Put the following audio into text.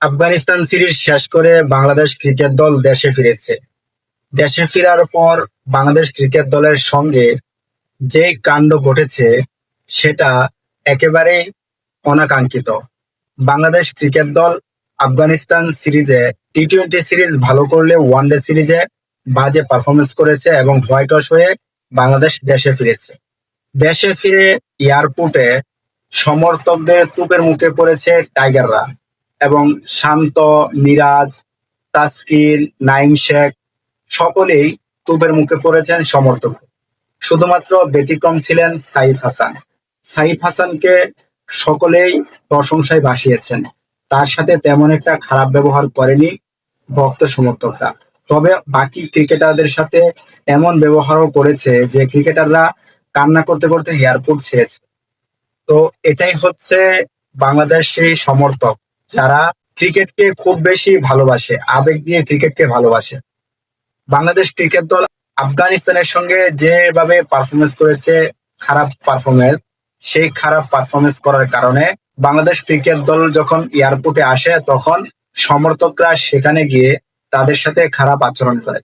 Afghanistan series শেষ করে Bangladesh cricket দল দেশে ফিরেছে। দেশে ফেরার পর বাংলাদেশ ক্রিকেট দলের সঙ্গে যে কাণ্ড ঘটেছে, সেটা একেবারেই অনাকাঙ্ক্ষিত। বাংলাদেশ ক্রিকেট দল আফগানিস্তান সিরিজে টি টোয়েন্টি সিরিজ ভালো করলে ওয়ানডে সিরিজে বাজে পারফরমেন্স করেছে এবং হোয়াইট ওয়াশ হয়ে বাংলাদেশ দেশে ফিরেছে। দেশে ফিরে এয়ারপোর্টে সমর্থকদের তুপের মুখে পড়েছে টাইগাররা। এবং শান্ত মিরাজ তাসকিন নাইম শেখ, সকলেই তুপের মুখে পড়েছেন সমর্থক। শুধুমাত্র ব্যতিক্রম ছিলেন সাইফ হাসান। সাইফ হাসানকে সকলেই প্রশংসায় ভাসিয়েছেন। তার সাথে তেমন একটা খারাপ ব্যবহার করেনি ভক্ত সমর্থকরা। তবে বাকি ক্রিকেটারদের সাথে এমন ব্যবহারও করেছে যে ক্রিকেটাররা কান্না করতে করতে এয়ারপোর্ট ছেড়েছে। তো এটাই হচ্ছে বাংলাদেশি সমর্থক। যারা ক্রিকেটকে খুব বেশি ভালোবাসে, আবেগ দিয়ে ক্রিকেটকে ভালোবাসে। বাংলাদেশ ক্রিকেট দল আফগানিস্তানের সঙ্গে যেভাবে পারফরমেন্স করেছে, খারাপ পারফরমেন্স সেই খারাপ পারফরমেন্স করার কারণে বাংলাদেশ ক্রিকেট দল যখন এয়ারপোর্টে আসে, তখন সমর্থকরা সেখানে গিয়ে তাদের সাথে খারাপ আচরণ করে।